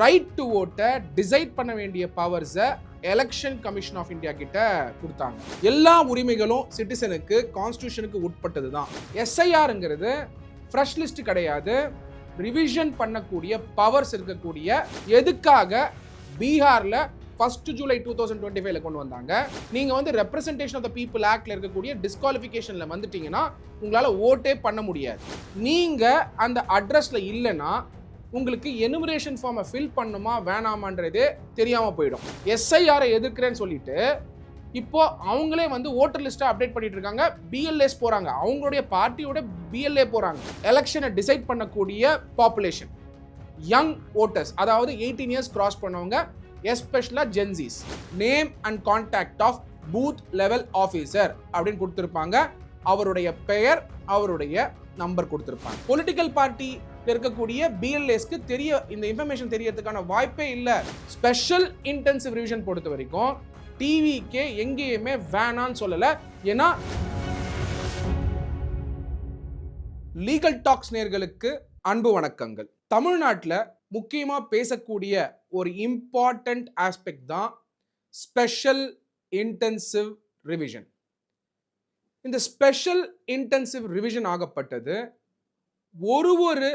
Right to ஓட்டை decide பண்ண வேண்டிய பவர்ஸை எலெக்ஷன் கமிஷன் ஆஃப் இந்தியா கிட்ட கொடுத்தாங்க. எல்லா உரிமைகளும் சிட்டிசனுக்கு கான்ஸ்டியூஷனுக்கு உட்பட்டது தான் எஸ்ஐஆருங்கிறது ஃப்ரெஷ் லிஸ்ட் கிடையாது. ரிவிஷன் பண்ணக்கூடிய பவர்ஸ் இருக்கக்கூடிய எதுக்காக பீகாரில் first July two thousand twenty ஃபைவ்ல கொண்டு வந்தாங்க. நீங்கள் வந்து ரெப்ரசன்டேஷன் ஆஃப் த பீப்புள் ஆக்டில் இருக்கக்கூடிய டிஸ்குவாலிஃபிகேஷனில் வந்துட்டீங்கன்னா உங்களால் ஓட்டே பண்ண முடியாது. நீங்கள் அந்த அட்ரஸில் இல்லைன்னா உங்களுக்கு எனுமரேஷன் ஃபார்மை ஃபில் பண்ணுமா வேணாமான்றதே தெரியாமல் போயிடும். எஸ்ஐஆரை எதிர்க்கிறேன்னு சொல்லிட்டு இப்போ அவங்களே வந்து ஓட்டர் லிஸ்ட்டை அப்டேட் பண்ணிட்டு இருக்காங்க. பிஎல்ஏஸ் போகிறாங்க அவங்களுடைய பார்ட்டியோட பிஎல்ஏ போகிறாங்க எலெக்ஷனை டிசைட் பண்ணக்கூடிய பாப்புலேஷன் யங் ஓட்டர்ஸ் அதாவது எயிட்டீன் இயர்ஸ் கிராஸ் பண்ணவங்க எஸ்பெஷலாக Gen Z's name and contact of booth level officer அப்படின்னு கொடுத்துருப்பாங்க. அவருடைய பெயர் அவருடைய நம்பர் கொடுத்துருப்பாங்க. பொலிட்டிக்கல் பார்ட்டி இருக்கக்கூடிய பிஎல்ஏஸ்க்கு தெரிய இந்த இன்ஃபர்மேஷன் தெரியறதுக்கான வாய்ப்பே இல்லை. ஸ்பெஷல் இன்டென்சிவ் ரிவிஷன் பொறுத்த வரைக்கும் டிவிக்கே எங்கேயுமே வேணான்னு சொல்லலை. ஏன்னா லீகல் டாக்ஸ் நேர்களுக்கு அன்பு வணக்கங்கள். தமிழ்நாட்டில் முக்கியமாக பேசக்கூடிய ஒரு இம்பார்ட்டண்ட் ஆஸ்பெக்ட் தான் ஸ்பெஷல் இன்டென்சிவ் ரிவிஷன் இந்த ஸ்பெஷல் இன்டென்சிவ் ரிவிஷன் ஆகப்பட்டது ஒரு ஒரு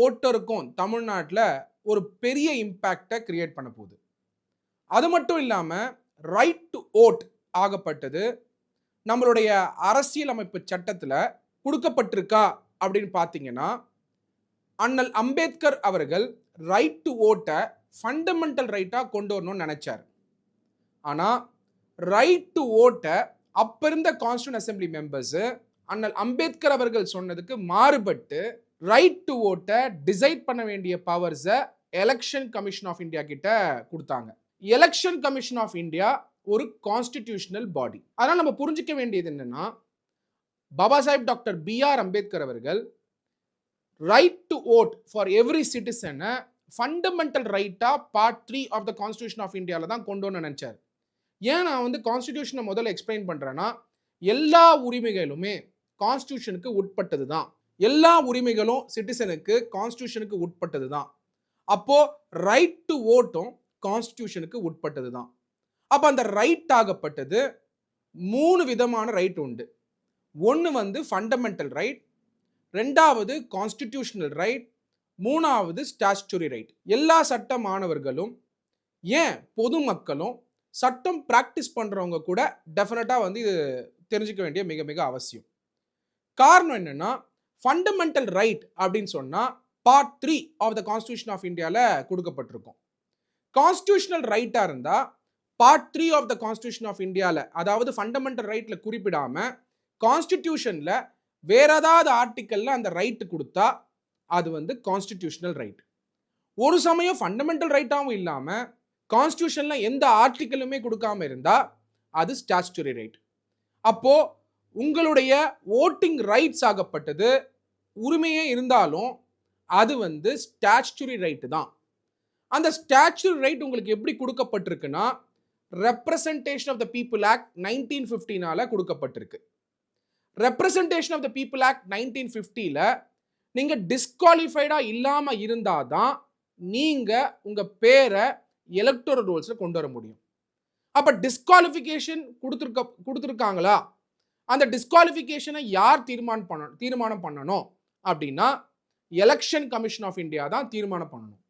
ஓட்டருக்கும் தமிழ்நாட்டில் ஒரு பெரிய இம்பேக்டை கிரியேட் பண்ண போகுது. அது மட்டும் இல்லாமல் ரைட் டு ஓட் ஆகப்பட்டது. நம்மளுடைய அரசியலமைப்பு சட்டத்தில் கொடுக்கப்பட்டிருக்கா அப்படின்னு பார்த்தீங்கன்னா அண்ணல் அம்பேத்கர் அவர்கள் ரைட் டு ஓட்டை ஃபண்டமெண்டல் ரைட்டாக கொண்டு வரணும்னு நினச்சார். ஆனால் ரைட் டு ஓட்டை அப்போ இருந்த கான்ஸ்டியூன் அசம்பிளி மெம்பர்ஸு அண்ணல் அம்பேத்கர் அவர்கள் சொன்னதுக்கு மாறுபட்டு ரைட் டு ஓட்டை டிசைட் பண்ண வேண்டிய பவர்ஸை எலெக்ஷன் கமிஷன் ஆஃப் இந்தியா கிட்ட கொடுத்தாங்க. எலெக்ஷன் கமிஷன் ஆஃப் இந்தியா ஒரு கான்ஸ்டிடியூஷனல் பாடி அதனால் நம்ம புரிஞ்சிக்க வேண்டியது என்னென்னா Baba Saheb doctor B R Ambedkar அவர்கள் right to vote for every சிட்டிசனை fundamental ரைட்டாக part three of the constitution of இந்தியாவில் தான் கொண்டு வந்து நினச்சார். ஏன் நான் வந்து கான்ஸ்டியூஷனை முதல்ல எக்ஸ்பிளைன் பண்ணுறேன்னா எல்லா உரிமைகளுமே கான்ஸ்டியூஷனுக்கு உட்பட்டது தான் எல்லா உரிமைகளும் சிட்டிசனுக்கு கான்ஸ்டியூஷனுக்கு உட்பட்டது தான் அப்போது ரைட் டு ஓட்டும் கான்ஸ்டியூஷனுக்கு உட்பட்டது தான் அப்போ அந்த ரைட் ஆகப்பட்டது மூணு விதமான ரைட் உண்டு. ஒன்று வந்து ஃபண்டமெண்டல் ரைட் ரெண்டாவது கான்ஸ்டிடியூஷனல் ரைட் மூணாவது ஸ்டாச்சுரி ரைட் எல்லா சட்ட மாணவர்களும் ஏன் பொதுமக்களும் சட்டம் ப்ராக்டிஸ் பண்ணுறவங்க கூட டெஃபினட்டாக வந்து இது தெரிஞ்சுக்க வேண்டிய மிக மிக அவசியம். காரணம் என்னென்னா ஃபண்டமெண்டல் ரைட் அப்படின்னு சொன்னால் part three of the constitution of இந்தியாவில் கொடுக்கப்பட்டிருக்கும். கான்ஸ்டியூஷனல் ரைட்டாக இருந்தால் part three of the constitution of இந்தியாவில் அதாவது ஃபண்டமெண்டல் ரைட்டில் குறிப்பிடாமல் கான்ஸ்டிடியூஷனில் வேற ஏதாவது ஆர்டிக்கலில் அந்த ரைட்டு கொடுத்தா அது வந்து கான்ஸ்டிடியூஷனல் ரைட் ஒரு சமயம் ஃபண்டமெண்டல் ரைட்டாகவும் இல்லாமல் கான்ஸ்டியூஷனில் எந்த ஆர்டிக்கலுமே கொடுக்காம இருந்தால் அது ஸ்டாச்சுரி ரைட் அப்போது உங்களுடைய ஓட்டிங் ரைட்ஸ் ஆகப்பட்டது. உரிமையே இருந்தாலும் அது வந்து ஸ்டாச்சுரி ரைட்டு தான். அந்த ஸ்டாச்சுரி ரைட் உங்களுக்கு எப்படி கொடுக்கப்பட்டிருக்குன்னா representation of the people act nineteen ஃபிஃப்டினால் கொடுக்கப்பட்டிருக்கு. Representation of the people act nineteen ஃபிஃப்டியில் நீங்கள் டிஸ்குவாலிஃபைடாக இல்லாமல் இருந்தால் தான் நீங்கள் உங்கள் பேரை எலக்டோரல் ரோல்ஸில் கொண்டு வர முடியும். அப்போ டிஸ்குவாலிஃபிகேஷன் கொடுத்துருக்க கொடுத்துருக்காங்களா? அந்த டிஸ்குவாலிஃபிகேஷனை யார் தீர்மானம் பண்ண தீர்மானம் பண்ணணும் அப்படின்னா எலெக்ஷன் கமிஷன் ஆஃப் இந்தியா தான் தீர்மானம் பண்ணணும்.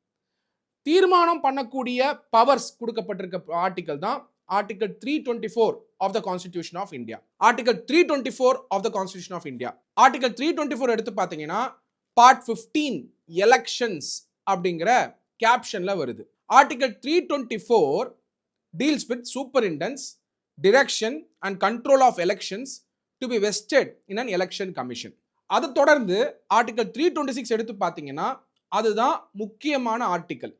தீர்மானம் பண்ணக்கூடிய பவர்ஸ் கொடுக்கப்பட்டிருக்க ஆர்டிக்கல் தான் article three twenty four of the constitution of India article three twenty four of the constitution of India article three twenty four எடுத்து பார்த்தீங்கன்னா பார்ட் ஃபிஃப்டீன் எலெக்ஷன்ஸ் அப்படிங்கிற கேப்ஷனில் வருது. Article three twenty four deals with superintendence direction and control of elections to be vested in an election commission அதை தொடர்ந்து article three twenty six எடுத்து பார்த்தீங்கன்னா அதுதான் முக்கியமான article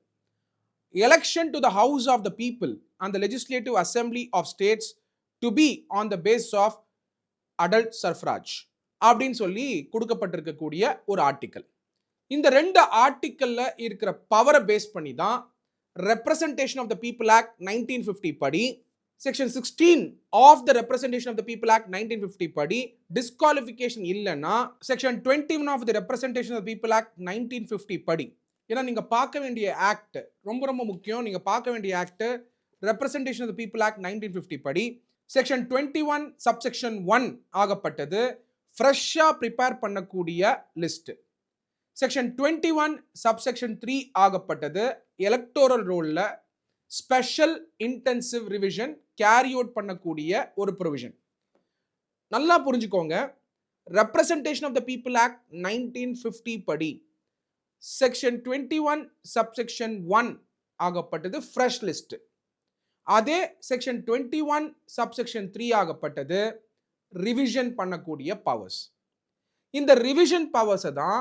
election to the house of the people and the legislative assembly of states to be on the base of adult suffrage அப்படின்னு சொல்லி கொடுக்கப்பட்டிருக்கக்கூடிய ஒரு article இந்த ரெண்டு ஆர்டிக்கலில் இருக்கிற பவரை பேஸ் பண்ணி தான் representation of the people act nineteen fifty படி section sixteen of the representation of the people act nineteen fifty படி டிஸ்குவாலிஃபிகேஷன் இல்லைன்னா section twenty one of the representation of people act nineteen fifty படி. ஏன்னா நீங்கள் பார்க்க வேண்டிய ஆக்ட் ரொம்ப ரொம்ப முக்கியம். நீங்கள் பார்க்க வேண்டிய act representation of the people act nineteen fifty படி section twenty one subsection one ஆகப்பட்டது ஃப்ரெஷ்ஷாக ப்ரிப்பேர் பண்ணக்கூடிய list section twenty one subsection three ஆகப்பட்டது electoral ரோலில் special intensive revision carry out பண்ணக்கூடிய ஒரு ப்ரொவிஷன் நல்லா புரிஞ்சுக்கோங்க. Representation of the people act nineteen fifty படி section twenty one subsection one ஆகப்பட்டது fresh list அதே section twenty one subsection three ஆகப்பட்டது revision பண்ணக்கூடிய powers இந்த revision பவர்ஸை தான்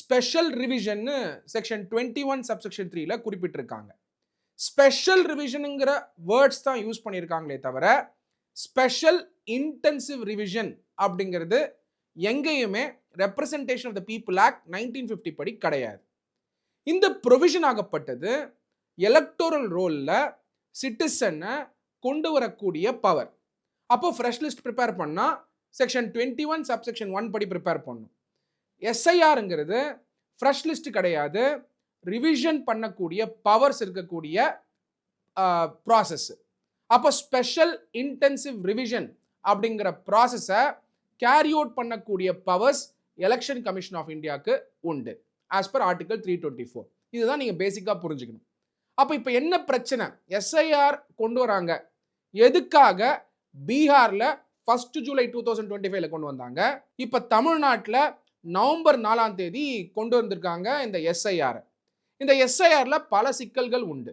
ஸ்பெஷல் ரிவிஷன்னு செக்ஷன் டுவெண்ட்டி ஒன் சப்செக்ஷன் த்ரீல குறிப்பிட்டிருக்காங்க. ஸ்பெஷல் ரிவிஷனுங்கிற வேர்ட்ஸ் தான் யூஸ் பண்ணியிருக்காங்களே தவிர ஸ்பெஷல் இன்டென்சிவ் ரிவிஷன் அப்படிங்கிறது எங்கேயுமே representation of the people act nineteen fifty படி கிடையாது. இந்த ப்ரொவிஷன் ஆகப்பட்டது எலக்டோரல் ரோலில் சிட்டிசனை கொண்டு வரக்கூடிய பவர் அப்போ ஃப்ரெஷ் லிஸ்ட் ப்ரிப்பேர் பண்ணால் section twenty one subsection one படி ப்ரிப்பேர் பண்ணும். எஸ்ஐஆருங்கிறது ஃப்ரெஷ் லிஸ்ட் கிடையாது. ரிவிஷன் பண்ணக்கூடிய பவர்ஸ் இருக்கக்கூடிய ப்ராசஸ் அப்போ ஸ்பெஷல் இன்டென்சிவ் ரிவிஷன் அப்படிங்கிற ப்ராசஸை கேரி அவுட் பண்ணக்கூடிய பவர்ஸ் எலெக்ஷன் கமிஷன் ஆஃப் இந்தியாவுக்கு உண்டு. As per article three twenty four இதுதான் நீங்கள் பேசிக்காக புரிஞ்சுக்கணும். அப்போ இப்போ என்ன பிரச்சனை? எஸ்ஐஆர் கொண்டு வராங்க. எதுக்காக? பீகாரில் first July two thousand twenty ஃபைவ்ல கொண்டு வந்தாங்க. இப்போ தமிழ்நாட்டில் நவம்பர் நாலாம் தேதி கொண்டு வந்திருக்காங்க இந்த எஸ்ஐஆரை இந்த எஸ்ஐஆரில் பல சிக்கல்கள் உண்டு.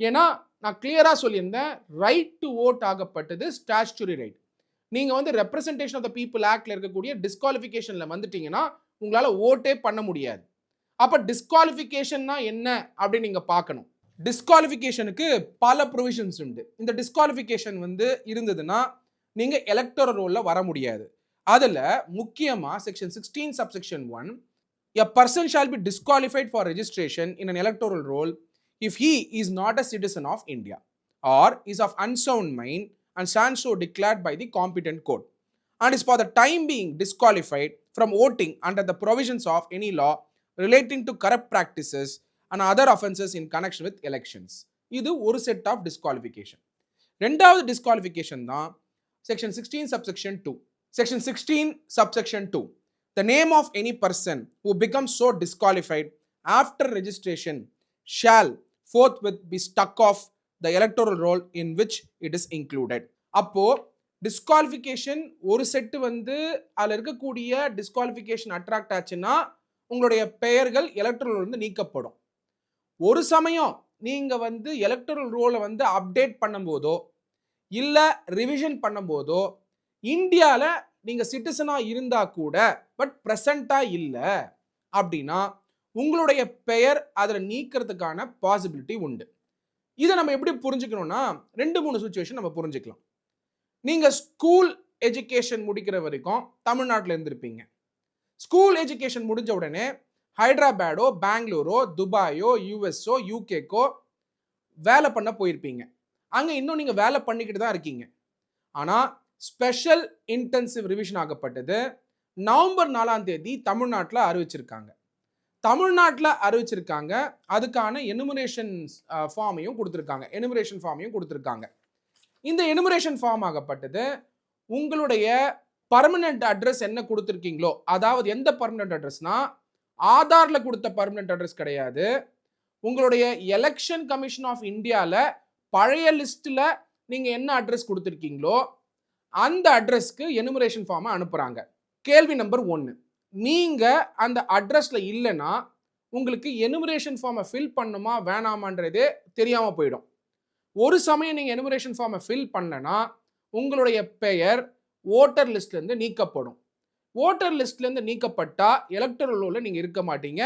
ஏன்னா நான் கிளியராக சொல்லியிருந்தேன் ரைட் டு ஓட் ஆகப்பட்டது ஸ்டாச்சுரி ரைட் நீங்கள் வந்து ரெப்ரசன்டேஷன் ஆஃப் த பீப்புள் ஆக்டில் இருக்கக்கூடிய டிஸ்குவாலிஃபிகேஷனில் வந்துட்டீங்கன்னா உங்களால் ஓட்டே பண்ண முடியாது. அப்போ டிஸ்குவாலிஃபிகேஷன்னா என்ன அப்படின்னு நீங்கள் பார்க்கணும். டிஸ்குவாலிஃபிகேஷனுக்கு பல ப்ரொவிஷன்ஸ் உண்டு. இந்த டிஸ்குவாலிஃபிகேஷன் வந்து இருந்ததுன்னா நீங்கள் எலக்டோரல் ரோலில் வர முடியாது. அதில் முக்கியமாக section sixteen subsection one a person shall be disqualified for registration in an electoral roll if he is not a citizen of India or is of unsound mind and stands so declared by the competent court and is for the time being disqualified from voting under the provisions of any law relating to corrupt practices and other offences in connection with elections இது ஒரு set of disqualification ரெண்டாவது disqualification தான் section sixteen subsection two section sixteen subsection two The name of any person who become so disqualified after registration shall forthwith be struck off the electoral roll in which it is included அப்போ disqualification ஒரு set வந்து அதில் இருக்கக்கூடிய disqualification attract ஆச்சுன்னா உங்களுடைய பெயர்கள் electoral வந்து நீக்கப்படும். ஒரு சமயம் நீங்கள் வந்து எலக்ட்ரல் ரோலை வந்து அப்டேட் பண்ணும்போதோ இல்லை ரிவிஷன் பண்ணும்போதோ இந்தியாவில் நீங்கள் சிட்டிசனாக இருந்தால் கூட பட் ப்ரெசண்ட்டாக இல்லை அப்படின்னா உங்களுடைய பெயர் அதில் நீக்கிறதுக்கான பாசிபிலிட்டி உண்டு. இதை நம்ம எப்படி புரிஞ்சுக்கணும்னா ரெண்டு மூணு சுச்சுவேஷன் நம்ம புரிஞ்சுக்கலாம். நீங்கள் ஸ்கூல் எஜுகேஷன் முடிக்கிற வரைக்கும் தமிழ்நாட்டில் இருந்திருப்பீங்க. ஸ்கூல் எஜுகேஷன் முடிஞ்ச உடனே ஹைதராபாடோ பெங்களூரோ துபாயோ யூஎஸ்ஓ யூகேக்கோ வேலை பண்ண போயிருப்பீங்க. அங்கே இன்னும் நீங்கள் வேலை பண்ணிக்கிட்டு தான் இருக்கீங்க. ஆனால் ஸ்பெஷல் இன்டென்சிவ் ரிவிஷன் ஆகப்பட்டது. நவம்பர் நாலாம் தேதி தமிழ்நாட்டில் அறிவிச்சிருக்காங்க. தமிழ்நாட்டில் அறிவிச்சிருக்காங்க. அதுக்கான எனுமரேஷன் ஃபார்மையும் கொடுத்துருக்காங்க. எனுமரேஷன் ஃபார்மையும் கொடுத்துருக்காங்க. இந்த எனுமரேஷன் ஃபார்ம் ஆகப்பட்டது. உங்களுடைய பர்மனெண்ட் அட்ரஸ் என்ன கொடுத்துருக்கீங்களோ அதாவது எந்த பர்மனெண்ட் அட்ரஸ்னால் ஆதாரில் கொடுத்த பர்மனெண்ட் அட்ரஸ் கிடையாது. உங்களுடைய எலெக்ஷன் கமிஷன் ஆஃப் இந்தியாவில் பழைய லிஸ்ட்டில் நீங்கள் என்ன அட்ரஸ் கொடுத்துருக்கீங்களோ அந்த அட்ரஸ்க்கு எனுமரேஷன் ஃபார்மை அனுப்புகிறாங்க கேள்வி நம்பர் ஒன்று நீங்கள் அந்த அட்ரஸில் இல்லைன்னா உங்களுக்கு எனுமரேஷன் ஃபார்மை ஃபில் பண்ணுமா வேணாமான்றதே தெரியாமல் போயிடும். ஒரு சமயம் நீங்கள் எனுமரேஷன் ஃபார்மை ஃபில் பண்ணனா உங்களுடைய பெயர் ஓட்டர் லிஸ்ட்லேருந்து நீக்கப்படும். ஓட்டர் லிஸ்ட்லேருந்து நீக்கப்பட்டால் எலக்ட்ரல் ரோலில் நீங்கள் இருக்க மாட்டீங்க.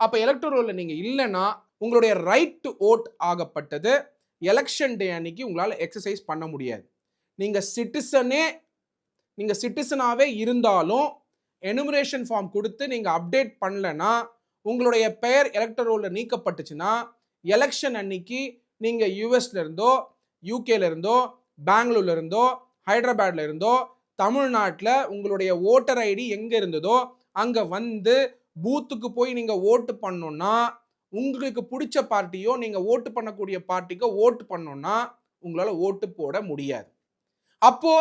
அப்போ எலக்ட்ரல் ரோலில் நீங்கள் இல்லைன்னா உங்களுடைய ரைட் டு ஓட் ஆகப்பட்டது. எலெக்ஷன் டே அன்னைக்கு உங்களால் எக்ஸசைஸ் பண்ண முடியாது. நீங்கள் சிட்டிசனே நீங்கள் சிட்டிசனாகவே இருந்தாலும் எனுமரேஷன் ஃபார்ம் கொடுத்து நீங்கள் அப்டேட் பண்ணலன்னா உங்களுடைய பெயர் எலக்டர் ரோலில் நீக்கப்பட்டுச்சுன்னா எலெக்ஷன் அன்னைக்கு நீங்கள் யூஎஸ்லேருந்தோ யூகேலேருந்தோ பெங்களூர்லேருந்தோ இருந்தோ இருந்தோ தமிழ்நாட்டில் உங்களுடைய ஓட்டர் ஐடி எங்கே இருந்ததோ அங்கே வந்து பூத்துக்கு போய் நீங்கள் ஓட்டு பண்ணோன்னா உங்களுக்கு பிடிச்ச பார்ட்டியோ நீங்கள் ஓட்டு பண்ணக்கூடிய பார்ட்டிக்கோ ஓட்டு பண்ணோன்னா உங்களால் ஓட்டு போட முடியாது. அப்போ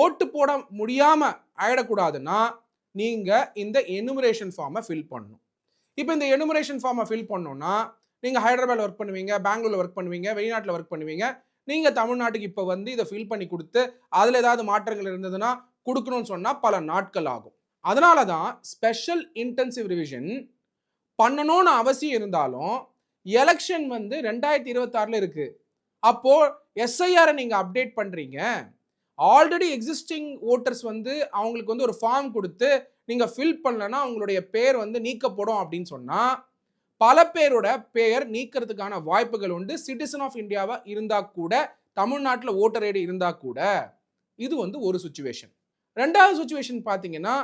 ஓட்டு போட முடியாம ஆயிடக்கூடாதுன்னா நீங்க இந்த எனுமரேஷன் ஃபார்மை ஃபில் பண்ணணும். இப்போ இந்த எனுமரேஷன் ஃபார்மை ஃபில் பண்ணோன்னா நீங்க ஹைதராபாத் ஒர்க் பண்ணுவீங்க பெங்களூர்ல ஒர்க் பண்ணுவீங்க வெளிநாட்டில் ஒர்க் பண்ணுவீங்க நீங்க தமிழ்நாட்டுக்கு இப்போ வந்து இதை ஃபில் பண்ணி கொடுத்து அதில் ஏதாவது மாற்றங்கள் இருந்ததுன்னா கொடுக்கணும்னு சொன்னால் பல நாட்கள் ஆகும். அதனால தான் ஸ்பெஷல் இன்டென்சிவ் ரிவிஷன் பண்ணணும்னு அவசியம் இருந்தாலும் எலெக்ஷன் வந்து ரெண்டாயிரத்தி இருபத்தாறில் இருக்குது அப்போ எஸ்ஐஆரை நீங்கள் அப்டேட் பண்ணுறீங்க ஆல்ரெடி எக்ஸிஸ்டிங் ஓட்டர்ஸ் வந்து அவங்களுக்கு வந்து ஒரு ஃபார்ம் கொடுத்து நீங்கள் ஃபில் பண்ணலன்னா அவங்களுடைய பேர் வந்து நீக்கப்படும் அப்படின்னு சொன்னால் பல பேரோட பெயர் நீக்கிறதுக்கான வாய்ப்புகள் உண்டு. சிட்டிசன் ஆஃப் இந்தியாவாக இருந்தால் கூட தமிழ்நாட்டில் ஓட்டர் ஐடி இருந்தால் கூட இது வந்து ஒரு சுச்சுவேஷன் ரெண்டாவது சுச்சுவேஷன் பார்த்தீங்கன்னா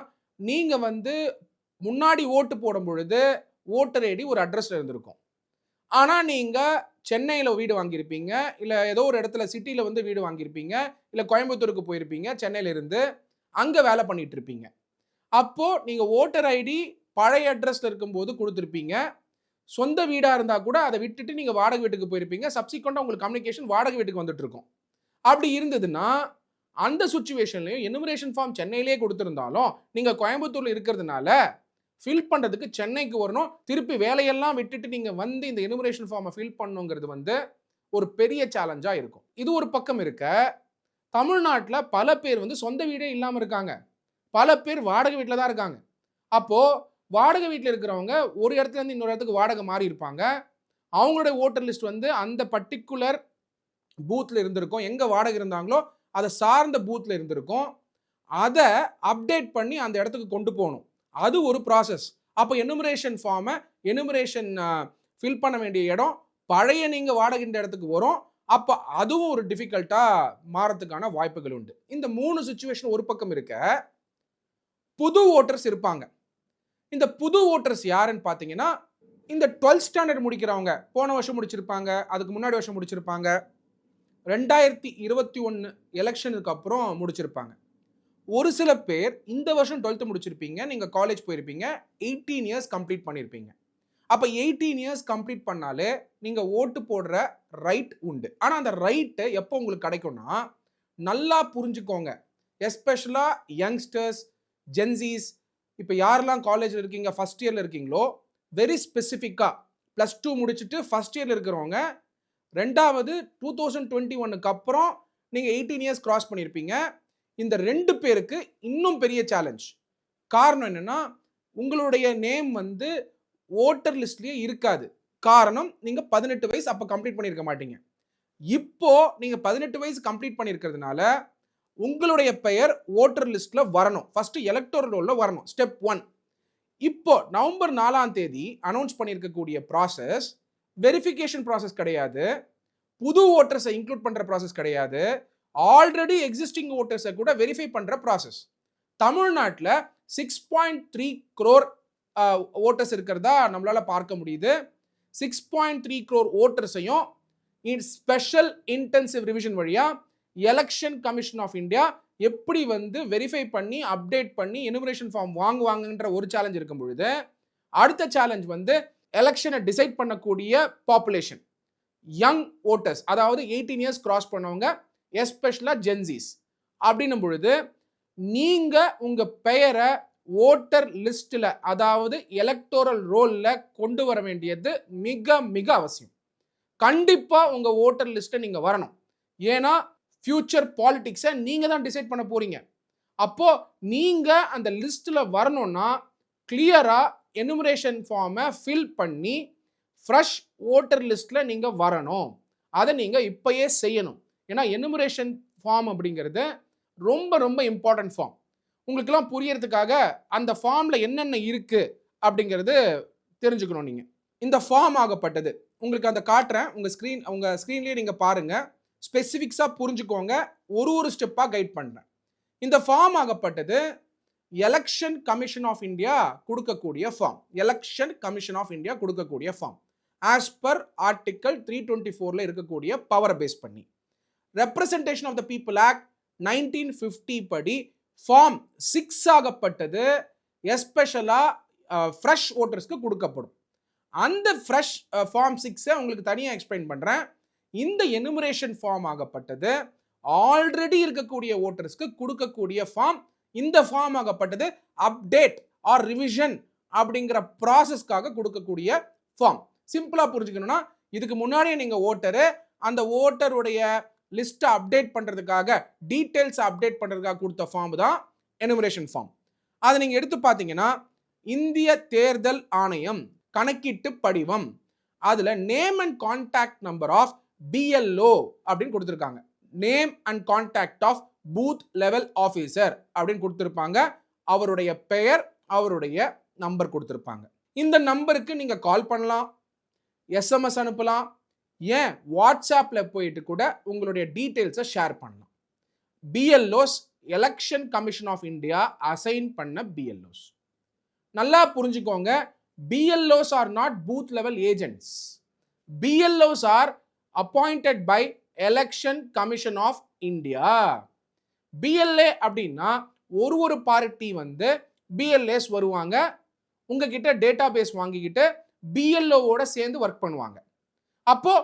நீங்கள் வந்து முன்னாடி ஓட்டு போடும் பொழுது ஓட்டர் ஐடி ஒரு அட்ரஸில் இருந்திருக்கும். ஆனால் நீங்கள் சென்னையில் வீடு வாங்கியிருப்பீங்க. இல்லை ஏதோ ஒரு இடத்துல சிட்டியில் வந்து வீடு வாங்கியிருப்பீங்க. இல்லை கோயம்புத்தூருக்கு போயிருப்பீங்க சென்னையிலேருந்து. அங்கே வேலை பண்ணிட்டு இருப்பீங்க அப்போது நீங்கள் ஓட்டர் ஐடி பழைய அட்ரஸில் இருக்கும்போது கொடுத்துருப்பீங்க. சொந்த வீடாக இருந்தால் கூட அதை விட்டுட்டு நீங்கள் வாடகை வீட்டுக்கு போயிருப்பீங்க. சப்சிக்வெண்ட்டாக உங்களுக்கு கம்யூனிகேஷன் வாடகை வீட்டுக்கு வந்துட்டுருக்கோம். அப்படி இருந்ததுன்னா அந்த சுச்சுவேஷன்லையும் எனுமரேஷன் ஃபார்ம் சென்னையிலேயே கொடுத்துருந்தாலும் நீங்கள் கோயம்புத்தூரில் இருக்கிறதுனால ஃபில் பண்ணுறதுக்கு சென்னைக்கு வரணும். திருப்பி வேலையெல்லாம் விட்டுட்டு நீங்கள் வந்து இந்த எனுமரேஷன் ஃபார்மை ஃபில் பண்ணுங்கிறது வந்து ஒரு பெரிய சேலஞ்சாக இருக்கும். இது ஒரு பக்கம் இருக்க தமிழ்நாட்டில் பல பேர் வந்து சொந்த வீடே இல்லாமல் இருக்காங்க. பல பேர் வாடகை வீட்டில் தான் இருக்காங்க. அப்போது வாடகை வீட்டில் இருக்கிறவங்க ஒரு இடத்துல இருந்து இன்னொரு இடத்துக்கு வாடகை மாறி இருப்பாங்க. அவங்களுடைய ஓட்டர் லிஸ்ட் வந்து அந்த பர்டிகுலர் பூத்தில் இருந்திருக்கும். எங்கே வாடகை இருந்தாங்களோ அதை சார்ந்த பூத்தில் இருந்திருக்கும். அதை அப்டேட் பண்ணி அந்த இடத்துக்கு கொண்டு போகணும். அது ஒரு ப்ராசஸ் அப்போ எனுமரேஷன் ஃபார்மை எனுமரேஷன் ஃபில் பண்ண வேண்டிய இடம் பழைய நீங்கள் வாடகின்ற இடத்துக்கு வரும். அப்போ அதுவும் ஒரு டிஃபிகல்ட்டாக மாறத்துக்கான வாய்ப்புகள் உண்டு. இந்த மூணு சுச்சுவேஷன் ஒரு பக்கம் இருக்க புது ஓட்டர்ஸ் இருப்பாங்க. இந்த புது ஓட்டர்ஸ் யாருன்னு பார்த்தீங்கன்னா இந்த டுவெல்த் ஸ்டாண்டர்ட் முடிக்கிறவங்க. போன வருஷம் முடிச்சிருப்பாங்க அதுக்கு முன்னாடி வருஷம் முடிச்சிருப்பாங்க. ரெண்டாயிரத்தி இருபத்தி ஒன்று எலெக்ஷனுக்கு அப்புறம் முடிச்சிருப்பாங்க. ஒரு சில பேர் இந்த வருஷம் டுவெல்த்து முடிச்சிருப்பீங்க நீங்கள் காலேஜ் போயிருப்பீங்க எயிட்டீன் இயர்ஸ் கம்ப்ளீட் பண்ணியிருப்பீங்க அப்போ எயிட்டீன் இயர்ஸ் கம்ப்ளீட் பண்ணாலே நீங்கள் ஓட்டு போடுற ரைட் உண்டு. ஆனால் அந்த ரைட்டு எப்போ உங்களுக்கு கிடைக்கும்னா நல்லா புரிஞ்சுக்கோங்க. எஸ்பெஷலாக யங்ஸ்டர்ஸ் ஜென்சிஸ் இப்போ யாரெல்லாம் காலேஜில் இருக்கீங்க ஃபஸ்ட் இயரில் இருக்கீங்களோ வெரி ஸ்பெசிஃபிக்காக ப்ளஸ் டூ முடிச்சுட்டு ஃபஸ்ட் இயரில் இருக்கிறவங்க ரெண்டாவது டூ தௌசண்ட் டுவெண்ட்டி ஒன்னுக்கு அப்புறம் நீங்கள் எயிட்டீன் இயர்ஸ் க்ராஸ் பண்ணியிருப்பீங்க இந்த ரெண்டு பேருக்கு இன்னும் பெரிய சேலஞ்ச் காரணம் என்னென்னா உங்களுடைய நேம் வந்து ஓட்டர் லிஸ்ட்லேயே இருக்காது. காரணம் நீங்கள் பதினெட்டு வயசு அப்போ கம்ப்ளீட் பண்ணியிருக்க மாட்டீங்க. இப்போ நீங்கள் பதினெட்டு வயசு கம்ப்ளீட் பண்ணியிருக்கிறதுனால உங்களுடைய பெயர் ஓட்டர் லிஸ்ட்டில் வரணும். ஃபஸ்ட்டு எலக்டோரல் ரோலில் வரணும். ஸ்டெப் ஒன் இப்போ நவம்பர் நாலாம் தேதி அனௌன்ஸ் பண்ணியிருக்கக்கூடிய ப்ராசஸ் வெரிஃபிகேஷன் ப்ராசஸ் கிடையாது. புது ஓட்டர்ஸை இன்க்ளூட் பண்ணுற ப்ராசஸ் கிடையாது. ஆல்ரெடி எக்ஸிஸ்டிங் ஓட்டர்ஸை கூட வெரிஃபை பண்ணுற ப்ராசஸ் தமிழ்நாட்டில் six point three crore voters இருக்கிறதா நம்மளால் பார்க்க முடியுது. சிக்ஸ் பாயிண்ட் த்ரீ க்ரோர் ஓட்டர்ஸையும் ஸ்பெஷல் இன்டென்சிவ் ரிவிஷன் வழியாக எலெக்ஷன் கமிஷன் ஆஃப் இந்தியா எப்படி வந்து வெரிஃபை பண்ணி அப்டேட் பண்ணி எனுமரேஷன் ஃபார்ம் வாங்குவாங்கன்ற ஒரு சேலஞ்ச் இருக்கும் பொழுது அடுத்த சேலஞ்ச் வந்து எலெக்ஷனை டிசைட் பண்ணக்கூடிய பாப்புலேஷன் யங் ஓட்டர்ஸ் அதாவது எயிட்டீன் இயர்ஸ் கிராஸ் பண்ணவங்க எஸ்பெஷலாக ஜென்சிஸ் அப்படின்னும் பொழுது நீங்கள் உங்கள் பெயரை ஓட்டர் லிஸ்ட்டில் அதாவது எலக்டோரல் ரோலில் கொண்டு வர வேண்டியது மிக மிக அவசியம். கண்டிப்பாக உங்கள் ஓட்டர் லிஸ்ட்டை நீங்கள் வரணும். ஏன்னா ஃப்யூச்சர் பாலிட்டிக்ஸை நீங்கள் தான் டிசைட் பண்ண போகிறீங்க அப்போது நீங்கள் அந்த லிஸ்ட்டில் வரணும்னா கிளியராக எனுமரேஷன் ஃபார்மை ஃபில் பண்ணி ஃப்ரெஷ் ஓட்டர் லிஸ்ட்டில் நீங்கள் வரணும். அதை நீங்கள் இப்போயே செய்யணும். ஏன்னா எனுமரேஷன் ஃபார்ம் அப்படிங்கிறது ரொம்ப ரொம்ப இம்பார்ட்டன்ட் ஃபார்ம் உங்களுக்கெல்லாம் புரியறதுக்காக அந்த ஃபார்மில் என்னென்ன இருக்குது அப்படிங்கிறது தெரிஞ்சுக்கணும் நீங்கள் இந்த ஃபார்ம் ஆகப்பட்டது. உங்களுக்கு அந்த காட்டுறேன். உங்கள் ஸ்க்ரீன் உங்கள் ஸ்க்ரீன்லேயே நீங்கள் பாருங்கள் ஸ்பெசிஃபிக்ஸாக புரிஞ்சுக்கோங்க. ஒரு ஒரு ஸ்டெப்பாக கைட் பண்ணுறேன் இந்த ஃபார்ம் ஆகப்பட்டது எலெக்ஷன் கமிஷன் ஆஃப் இந்தியா கொடுக்கக்கூடிய form election commission of India கொடுக்கக்கூடிய form as per article three twenty ஃபோரில் இருக்கக்கூடிய பவரை பேஸ் பண்ணி. Representation of the people act nineteen fifty படி ஃபார்ம் சிக்ஸ் ஆகப்பட்டது எஸ்பெஷலாக ஃப்ரெஷ் ஓட்டர்ஸ்க்கு கொடுக்கப்படும். அந்த ஃப்ரெஷ் ஃபார்ம் சிக்ஸை உங்களுக்கு தனியாக எக்ஸ்பிளைன் பண்ணுறேன் இந்த எனுமரேஷன் ஃபார்ம் ஆகப்பட்டது. ஆல்ரெடி இருக்கக்கூடிய ஓட்டர்ஸ்க்கு கொடுக்கக்கூடிய ஃபார்ம் இந்த ஃபார்ம் ஆகப்பட்டது. அப்டேட் ஆர் ரிவிஷன் அப்படிங்கிற ப்ராசஸ்க்காக கொடுக்கக்கூடிய ஃபார்ம் சிம்பிளாக புரிஞ்சுக்கணும்னா இதுக்கு முன்னாடியே நீங்கள் ஓட்டரு அந்த ஓட்டருடைய லிஸ்ட்டை அப்டேட் பண்ணுறதுக்காக டீட்டெயில்ஸ் அப்டேட் பண்ணுறதுக்காக கொடுத்த ஃபார்ம் தான் எனுமரேஷன் ஃபார்ம் அதை நீங்கள் எடுத்து பார்த்தீங்கன்னா இந்திய தேர்தல் ஆணையம் கணக்கீட்டு படிவம். அதில் name and contact number of BLO அப்படின்னு கொடுத்துருக்காங்க. Name and contact of booth level officer அப்படின்னு கொடுத்துருப்பாங்க. அவருடைய பெயர் அவருடைய நம்பர் கொடுத்துருப்பாங்க. இந்த நம்பருக்கு நீங்கள் கால் பண்ணலாம். எஸ்எம்எஸ் அனுப்பலாம். ஏன் வாட்ஸ்அப்பில் போயிட்டு கூட உங்களுடைய டீட்டெயில்ஸை ஷேர் பண்ணலாம். BLOs election commission of India assign பண்ண பிஎல்ஓஸ் நல்லா புரிஞ்சுக்கோங்க. BLOs are not booth level agents BLOs are appointed by election commission of India BLA அப்படின்னா ஒரு ஒரு பார்ட்டி வந்து பிஎல்ஏஸ் வருவாங்க. உங்ககிட்ட டேட்டா பேஸ் வாங்கிக்கிட்டு பிஎல்ஓவோட சேர்ந்து ஒர்க் பண்ணுவாங்க. அப்போ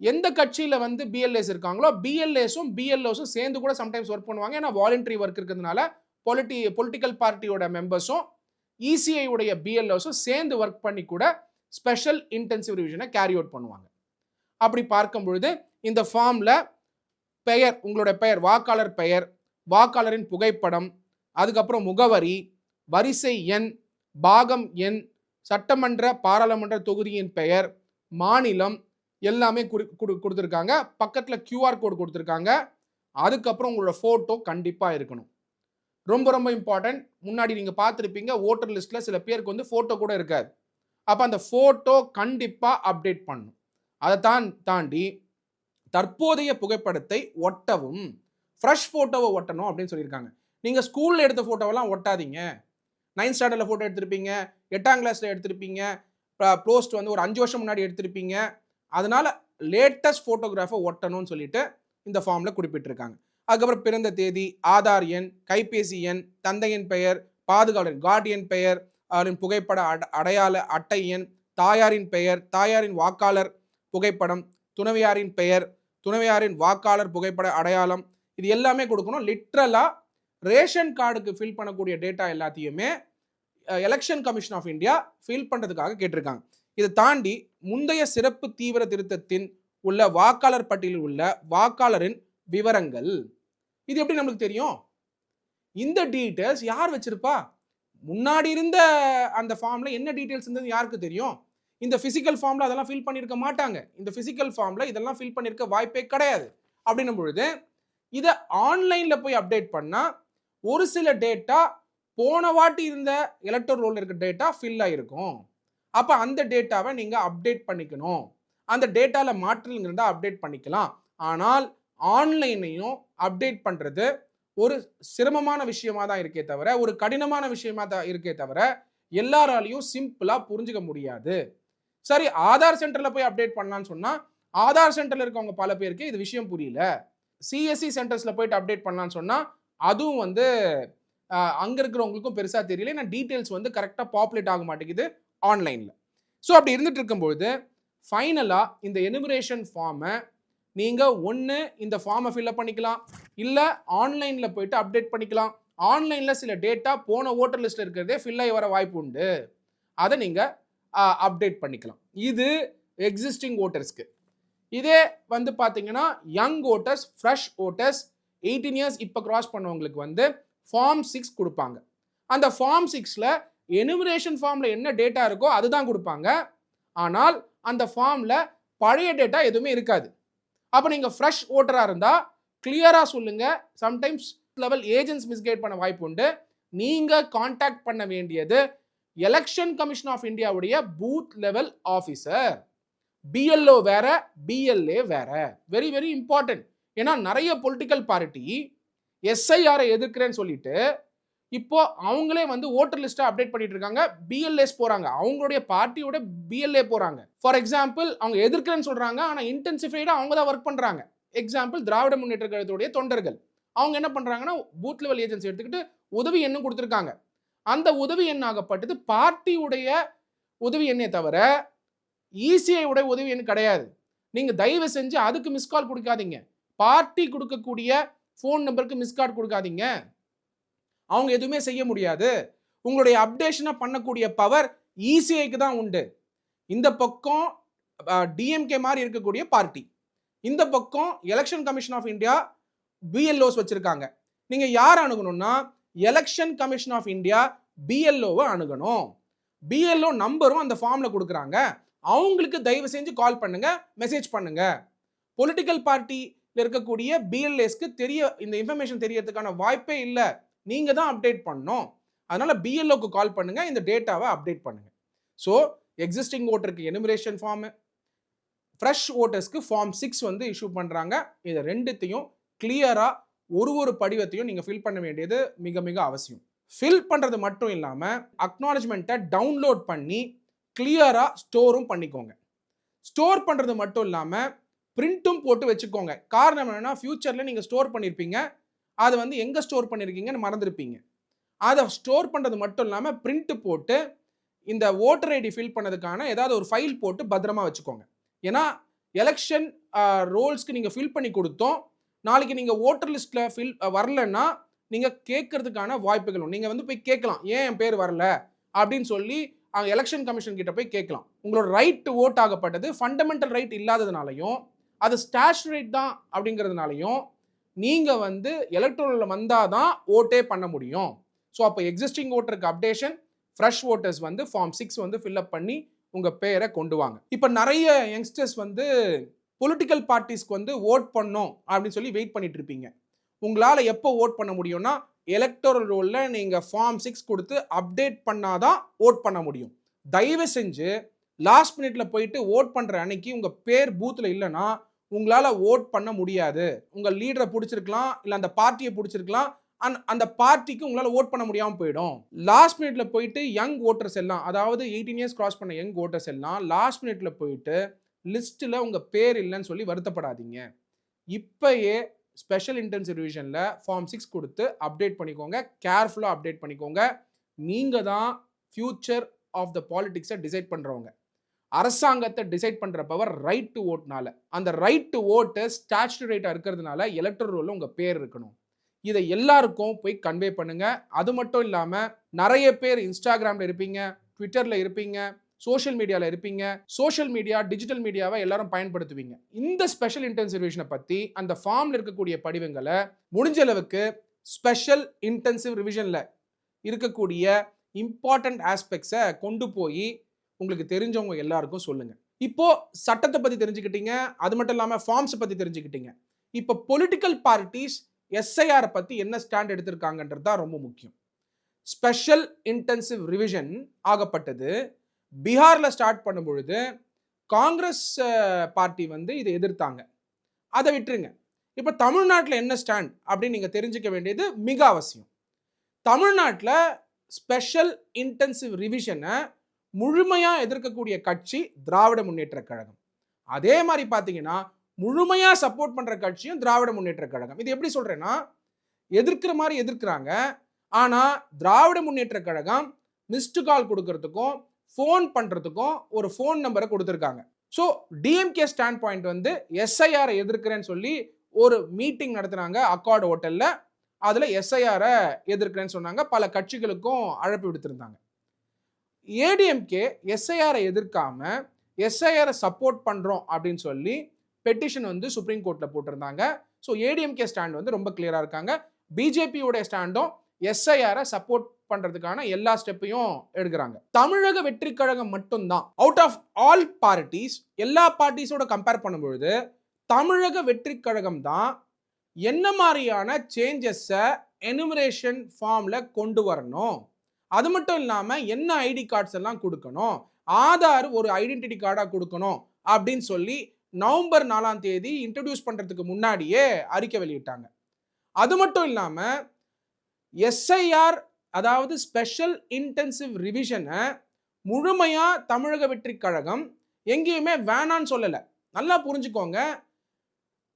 எந்த கட்சியில் வந்து பிஎல்ஏஸ் இருக்காங்களோ பிஎல்ஏஸும் பிஎல்ஓஸும் சேர்ந்து கூட சம்டைம்ஸ் ஒர்க் பண்ணுவாங்க. ஏன்னா வாலண்டரி ஒர்க் இருக்கிறதுனால பொலிட்டி பொலிட்டிக்கல் பார்ட்டியோட மெம்பர்ஸும் இசிஐ உடைய பிஎல்ஓஸும் சேர்ந்து ஒர்க் பண்ணி கூட ஸ்பெஷல் இன்டென்சிவ் ரிவிஷனை கேரி அவுட் பண்ணுவாங்க. அப்படி பார்க்கும் பொழுது இந்த ஃபார்மில் பெயர் உங்களோட பெயர் வாக்காளர் பெயர் வாக்காளரின் புகைப்படம் அதுக்கப்புறம் முகவரி வரிசை எண் பாகம் எண் சட்டமன்ற பாராளுமன்ற தொகுதியின் பெயர் மாநிலம் எல்லாமே குறி கொடுத்துருக்காங்க. பக்கத்தில் கியூஆர் கோடு கொடுத்துருக்காங்க. அதுக்கப்புறம் உங்களோட ஃபோட்டோ கண்டிப்பாக இருக்கணும். ரொம்ப ரொம்ப இம்பார்ட்டன்ட் முன்னாடி நீங்கள் பார்த்துருப்பீங்க ஓட்டர் லிஸ்ட்டில் சில பேருக்கு வந்து ஃபோட்டோ கூட இருக்காது. அப்போ அந்த ஃபோட்டோ கண்டிப்பாக அப்டேட் பண்ணும் அதை தான் தாண்டி தற்போதைய புகைப்படத்தை ஒட்டவும் ஃப்ரெஷ் ஃபோட்டோவை ஒட்டணும் அப்படின்னு சொல்லியிருக்காங்க. நீங்கள் ஸ்கூலில் எடுத்த ஃபோட்டோவெல்லாம் ஒட்டாதீங்க. நைன்த் ஸ்டாண்டர்டில் ஃபோட்டோ எடுத்திருப்பீங்க. எட்டாம் கிளாஸில் எடுத்திருப்பீங்க. போஸ்ட் வந்து ஒரு அஞ்சு வருஷம் முன்னாடி எடுத்திருப்பீங்க. அதனால லேட்டஸ்ட் ஃபோட்டோகிராஃபை ஒட்டணும்னு சொல்லிட்டு இந்த ஃபார்மில் குறிப்பிட்டிருக்காங்க. அதுக்கப்புறம் பிறந்த தேதி ஆதார் எண் கைபேசி எண் தந்தையின் பெயர் பாதுகாவலர் கார்டியன் பெயர் அவரின் புகைப்பட அட அடையாள அட்டை எண் தாயாரின் பெயர் தாயாரின் வாக்காளர் புகைப்படம் துணைவியாரின் பெயர் துணைவியாரின் வாக்காளர் புகைப்பட அடையாளம் இது எல்லாமே கொடுக்கணும். லிட்ரலாக ரேஷன் கார்டுக்கு ஃபில் பண்ணக்கூடிய டேட்டா எல்லாத்தையுமே election commission of India fill பண்ணுறதுக்காக கேட்டிருக்காங்க. இதை தாண்டி முந்தைய சிறப்பு தீவிர திருத்தத்தின் உள்ள வாக்காளர் பட்டியலில் உள்ள வாக்காளரின் விவரங்கள் இது எப்படி நம்மளுக்கு தெரியும்? இந்த டீட்டெயில்ஸ் யார் வச்சிருப்பா? முன்னாடி இருந்த அந்த ஃபார்மில் என்ன டீட்டெயில்ஸ் இருந்தது யாருக்கு தெரியும்? இந்த ஃபிசிக்கல் ஃபார்மில் அதெல்லாம் ஃபில் பண்ணியிருக்க மாட்டாங்க. இந்த ஃபிசிக்கல் ஃபார்மில் இதெல்லாம் ஃபில் பண்ணியிருக்க வாய்ப்பே கிடையாது. அப்படின்னும் பொழுது இதை ஆன்லைனில் போய் அப்டேட் பண்ணால் ஒரு சில டேட்டா போன வாட்டி இருந்த எலக்டர் ரோல் இருக்க டேட்டா ஃபில் ஆகிருக்கும் அப்போ அந்த டேட்டாவை நீங்கள் அப்டேட் பண்ணிக்கணும். அந்த டேட்டாவில் மாற்றல் இருந்தால் அப்டேட் பண்ணிக்கலாம். ஆனால் ஆன்லைனையும் அப்டேட் பண்ணுறது ஒரு சிரமமான விஷயமா தான் இருக்கே தவிர ஒரு கடினமான விஷயமா தான் இருக்கே தவிர எல்லாராலையும் சிம்பிளாக புரிஞ்சுக்க முடியாது. சரி ஆதார் சென்டரில் போய் அப்டேட் பண்ணலான்னு சொன்னால் ஆதார் சென்டரில் இருக்கவங்க பல பேருக்கு இது விஷயம் புரியல. சிஎஸ்சி சென்டர்ஸில் போயிட்டு அப்டேட் பண்ணலான்னு சொன்னால் அதுவும் வந்து அங்கே இருக்கிறவங்களுக்கும் பெருசாக தெரியல. ஏன்னா டீட்டெயில்ஸ் வந்து கரெக்டாக பாப்புலேட் ஆக மாட்டேங்குது ஆன்லைனில் ஸோ அப்படி இருந்துட்டு இருக்கும்பொழுது ஃபைனலாக இந்த எனுமரேஷன் ஃபார்மை நீங்கள் ஒன்று இந்த ஃபார்மை ஃபில்அப் பண்ணிக்கலாம். இல்லை ஆன்லைனில் போயிட்டு அப்டேட் பண்ணிக்கலாம். ஆன்லைனில் சில டேட்டா போன ஓட்டர் லிஸ்ட்டில் இருக்கிறதே ஃபில் ஆகி வர வாய்ப்பு உண்டு. அதை நீங்கள் அப்டேட் பண்ணிக்கலாம். இது எக்ஸிஸ்டிங் ஓட்டர்ஸ்க்கு இதே வந்து பார்த்தீங்கன்னா young voters fresh voters eighteen years இப்போ கிராஸ் பண்ணவங்களுக்கு வந்து ஃபார்ம் சிக்ஸ் கொடுப்பாங்க. அந்த ஃபார்ம் சிக்ஸில் எனுமரேஷன் ஃபார்மில் என்ன டேட்டா இருக்கோ அதுதான் கொடுப்பாங்க. ஆனால் அந்த ஃபார்மில் பழைய டேட்டா எதுவுமே இருக்காது. அப்போ நீங்கள் ஃப்ரெஷ் ஓட்டராக இருந்தால் கிளியராக சொல்லுங்கள் சம்டைம்ஸ் லெவல் ஏஜென்ட்ஸ் மிஸ்கைட் பண்ண வாய்ப்பு உண்டு. நீங்கள் காண்டாக்ட் பண்ண வேண்டியது எலெக்ஷன் கமிஷன் ஆஃப் இந்தியாவுடைய பூத் லெவல் ஆஃபீஸர் பிஎல்ஓ வேற பிஎல்ஏ வேற. வெரி வெரி இம்பார்ட்டன்ட் ஏன்னா நிறைய பொலிட்டிக்கல் பார்ட்டி எஸ்ஐஆரை எதிர்க்கிறேன்னு சொல்லிட்டு இப்போ அவங்களே வந்து ஓட்டர் லிஸ்ட்டை அப்டேட் பண்ணிட்டு இருக்காங்க. பிஎல்ஏஸ் போறாங்க. அவங்களுடைய பார்ட்டியோட பிஎல்ஏ போறாங்க. ஃபார் எக்ஸாம்பிள் அவங்க எதிர்க்கிறேன்னு சொல்றாங்க. ஆனால் இன்டென்சிஃபைடாக அவங்க தான் ஒர்க் பண்றாங்க. எக்ஸாம்பிள் திராவிட முன்னேற்ற கழகத்துடைய தொண்டர்கள். அவங்க என்ன பண்றாங்கன்னா பூத் லெவல் ஏஜென்சி எடுத்துக்கிட்டு உதவி எண்ணும் கொடுத்துருக்காங்க. அந்த உதவி எண்ணாகப்பட்டது பார்ட்டியுடைய உதவி எண்ணே தவிர இசிஐ உடைய உதவி எண் கிடையாது. நீங்கள் தயவு செஞ்சு அதுக்கு மிஸ்கால் கொடுக்காதீங்க. பார்ட்டி கொடுக்கக்கூடிய ஃபோன் நம்பருக்கு மிஸ்கார்டு கொடுக்காதீங்க. அவங்க எதுவுமே செய்ய முடியாது. உங்களுடைய அப்டேஷனை பண்ணக்கூடிய பவர் இசிஐக்கு தான் உண்டு. இந்த பக்கம் டிஎம்கே மாதிரி இருக்கக்கூடிய பார்ட்டி இந்த பக்கம் election commission of India BLOs வச்சுருக்காங்க. நீங்கள் யார் அணுகணும்னா எலெக்ஷன் கமிஷன் ஆஃப் இந்தியா பிஎல்ஓவை அணுகணும். பிஎல்ஓ நம்பரும் அந்த ஃபார்மில் கொடுக்குறாங்க. அவங்களுக்கு தயவு செஞ்சு கால் பண்ணுங்க மெசேஜ் பண்ணுங்க. பொலிட்டிக்கல் பார்ட்டி இருக்கக்கூடிய பிஎல்ஏஸ்க்கு தெரிய இந்த இன்ஃபர்மேஷன் தெரியறதுக்கான வாய்ப்பே இல்லை. நீங்கள் தான் அப்டேட் பண்ணோம் அதனால் பிஎல்ஓக்கு கால் பண்ணுங்கள் இந்த டேட்டாவை அப்டேட் பண்ணுங்கள் ஸோ எக்ஸிஸ்டிங் ஓட்டருக்கு எனுமரேஷன் ஃபார்மு ஃப்ரெஷ் ஓட்டர்ஸ்க்கு ஃபார்ம் சிக்ஸ் வந்து இஷ்யூ பண்ணுறாங்க இதை ரெண்டுத்தையும் கிளியராக ஒரு ஒரு படிவத்தையும் நீங்கள் ஃபில் பண்ண வேண்டியது மிக மிக அவசியம். ஃபில் பண்ணுறது மட்டும் இல்லாமல் அக்னாலஜ்மெண்ட்டை டவுன்லோட் பண்ணி கிளியராக ஸ்டோரும் பண்ணிக்கோங்க. ஸ்டோர் பண்ணுறது மட்டும் இல்லாமல் பிரிண்ட்டும் போட்டு வச்சுக்கோங்க. காரணம் என்னென்னா ஃப்யூச்சரில் நீங்கள் ஸ்டோர் பண்ணியிருப்பீங்க அதை வந்து எங்கே ஸ்டோர் பண்ணியிருக்கீங்கன்னு மறந்துருப்பீங்க. அதை ஸ்டோர் பண்ணுறது மட்டும் இல்லாமல் பிரிண்ட்டு போட்டு இந்த ஓட்டர் ஐடி ஃபில் பண்ணதுக்கான ஏதாவது ஒரு ஃபைல் போட்டு பத்திரமா வச்சுக்கோங்க. ஏன்னா எலெக்ஷன் ரோல்ஸ்க்கு நீங்கள் ஃபில் பண்ணி கொடுத்தோம். நாளைக்கு நீங்கள் ஓட்டர் லிஸ்ட்டில் ஃபில் வரலன்னா நீங்கள் கேட்கறதுக்கான வாய்ப்புகளும் நீங்கள் வந்து போய் கேட்கலாம். ஏன் என் பேர் வரல? அப்படின்னு சொல்லி அங்கே எலெக்ஷன் கமிஷன் கிட்ட போய் கேட்கலாம். உங்களோட ரைட் ஓட் ஆகப்பட்டது. ஃபண்டமெண்டல் ரைட் இல்லாததுனாலையும் அது ஸ்டாஷ் ரைட் தான் அப்படிங்கிறதுனாலையும் நீங்கள் வந்து எலக்ட்ரோனில் வந்தால் தான் ஓட்டே பண்ண முடியும். ஸோ அப்போ எக்ஸிஸ்டிங் ஓட்டருக்கு அப்டேஷன் ஃப்ரெஷ் ஓட்டர்ஸ் வந்து ஃபார்ம் சிக்ஸ் வந்து ஃபில்அப் பண்ணி உங்கள் பேரை கொண்டு வாங்க. இப்போ நிறைய யங்ஸ்டர்ஸ் வந்து பொலிட்டிக்கல் பார்ட்டிஸ்க்கு வந்து ஓட் பண்ணோம் அப்படின்னு சொல்லி வெயிட் பண்ணிட்டு இருப்பீங்க. உங்களால் எப்போ ஓட் பண்ண முடியும்னா எலக்டோரல் ரோலில் நீங்கள் ஃபார்ம் சிக்ஸ் கொடுத்து அப்டேட் பண்ணாதான் ஓட் பண்ண முடியும். தயவு செஞ்சு லாஸ்ட் மினிட்ல போயிட்டு ஓட் பண்ணுற அன்னைக்கு உங்கள் பேர் பூத்தில் இல்லைன்னா உங்களால் ஓட் பண்ண முடியாது. உங்கள் லீடரை பிடிச்சிருக்கலாம் இல்லை அந்த பார்ட்டியை பிடிச்சிருக்கலாம் அந் அந்த பார்ட்டிக்கு உங்களால் ஓட் பண்ண முடியாமல் போயிடும். லாஸ்ட் மினிட்ல போயிட்டு யங் ஓட்டர்ஸ் எல்லாம் அதாவது எயிட்டீன் இயர்ஸ் கிராஸ் பண்ண யங் ஓட்டர்ஸ் எல்லாம் லாஸ்ட் மினிட்ல போயிட்டு லிஸ்ட்டில் உங்கள் பேர் இல்லைன்னு சொல்லி வருத்தப்படாதீங்க. இப்போயே ஸ்பெஷல் இன்டென்சிவ் ரிவிஷனில் ஃபார்ம் சிக்ஸ் கொடுத்து அப்டேட் பண்ணிக்கோங்க கேர்ஃபுல்லாக அப்டேட் பண்ணிக்கோங்க. நீங்கள் தான் ஃப்யூச்சர் ஆஃப் த பாலிட்டிக்ஸை டிசைட் பண்ணுறவங்க அரசாங்கத்தை டிசைட் பண்ணுற பவர் ரைட் டு ஓட்னால அந்த ரைட் டு ஓட்டு ஸ்டாச்சுரி ரைட்டாக இருக்கிறதுனால எலக்ட்ரல் ரோலில் உங்கள் பேர் இருக்கணும். இதை எல்லாருக்கும் போய் கன்வே பண்ணுங்க. அது மட்டும் இல்லாமல் நிறைய பேர் இன்ஸ்டாகிராமில் இருப்பீங்க ட்விட்டரில் இருப்பீங்க சோஷியல் மீடியாவில் இருப்பீங்க சோஷியல் மீடியா டிஜிட்டல் மீடியாவை எல்லாரும் பயன்படுத்துவீங்க. இந்த ஸ்பெஷல் இன்டென்சிவேஷனை பற்றி அந்த ஃபார்மில் இருக்கக்கூடிய படிவங்களை முடிஞ்ச அளவுக்கு ஸ்பெஷல் இன்டென்சிவ் ரிவிஷனில் இருக்கக்கூடிய இம்பார்ட்டன்ட் ஆஸ்பெக்ட்ஸை கொண்டு போய் உங்களுக்கு தெரிஞ்சவங்க எல்லாருக்கும் சொல்லுங்க. இப்போ சட்டத்தை பற்றி தெரிஞ்சுக்கிட்டீங்க அது மட்டும் இல்லாமல் ஃபார்ம்ஸை பற்றி தெரிஞ்சுக்கிட்டீங்க. இப்போ பொலிட்டிக்கல் பார்ட்டிஸ் எஸ்ஐஆரை பற்றி என்ன ஸ்டாண்ட் எடுத்திருக்காங்கன்றது தான் ரொம்ப முக்கியம். ஸ்பெஷல் இன்டென்சிவ் ரிவிஷன் ஆகப்பட்டது. பீகாரில் ஸ்டார்ட் பண்ணும் பொழுது காங்கிரஸ் பார்ட்டி வந்து இதை எதிர்த்தாங்க. அதை விட்டுருங்க. இப்போ தமிழ்நாட்டில் என்ன ஸ்டாண்ட் அப்படின்னு நீங்கள் தெரிஞ்சுக்க வேண்டியது மிக அவசியம். தமிழ்நாட்டில் ஸ்பெஷல் இன்டென்சிவ் ரிவிஷனை முழுமையாக எதிர்க்கக்கூடிய கட்சி திராவிட முன்னேற்ற கழகம். அதே மாதிரி பார்த்தீங்கன்னா முழுமையாக சப்போர்ட் பண்ணுற கட்சியும் திராவிட முன்னேற்ற கழகம். இது எப்படி சொல்கிறேன்னா எதிர்க்கிற மாதிரி எதிர்க்கிறாங்க. ஆனால் திராவிட முன்னேற்ற கழகம் மிஸ்டு கால் கொடுக்கறதுக்கும் ஃபோன் பண்ணுறதுக்கும் ஒரு ஃபோன் நம்பரை கொடுத்துருக்காங்க. ஸோ டிஎம்கே ஸ்டாண்ட் பாயிண்ட் வந்து எஸ்ஐஆரை எதிர்க்கிறேன்னு சொல்லி ஒரு மீட்டிங் நடத்துனாங்க அக்கார்டு ஹோட்டலில் அதில் எஸ்ஐஆரை எதிர்க்கிறேன்னு சொன்னாங்க. பல கட்சிகளுக்கும் அழைப்பு விடுத்திருந்தாங்க. ஏடிஎம்கே எஸ்ஐஆரை எதிர்க்காம எஸ்ஐஆரை சப்போர்ட் பண்ணுறோம் அப்படின்னு சொல்லி பெட்டிஷன் வந்து சுப்ரீம் கோர்ட்டில் போட்டிருந்தாங்க. ஸோ ஏடிஎம்கே ஸ்டாண்ட் வந்து ரொம்ப கிளியராக இருக்காங்க. பிஜேபியோடைய ஸ்டாண்டும் எஸ்ஐஆரை சப்போர்ட் பண்ணுறதுக்கான எல்லா ஸ்டெப்பையும் எடுக்கிறாங்க. தமிழக வெற்றி கழகம் மட்டும்தான். அவுட் ஆஃப் ஆல் பார்ட்டிஸ் எல்லா பார்ட்டிஸோட கம்பேர் பண்ணும்பொழுது தமிழக வெற்றி கழகம் தான் என்ன மாதிரியான சேஞ்சஸை எனுமரேஷன் ஃபார்மில் கொண்டு வரணும்? அது மட்டும் இல்லாமல் என்ன ஐடி கார்ட்ஸ் எல்லாம் கொடுக்கணும்? ஆதார் ஒரு ஐடென்டிட்டி கார்டாக கொடுக்கணும் அப்படின்னு சொல்லி நவம்பர் நாலாம் தேதி இன்ட்ரடியூஸ் பண்ணுறதுக்கு முன்னாடியே அறிக்கை வெளியிட்டாங்க. அது மட்டும் இல்லாமல் எஸ்ஐஆர் அதாவது ஸ்பெஷல் இன்டென்சிவ் ரிவிஷனை முழுமையாக தமிழக வெற்றி கழகம் எங்கேயுமே வேணான்னு சொல்லலை. நல்லா புரிஞ்சுக்கோங்க.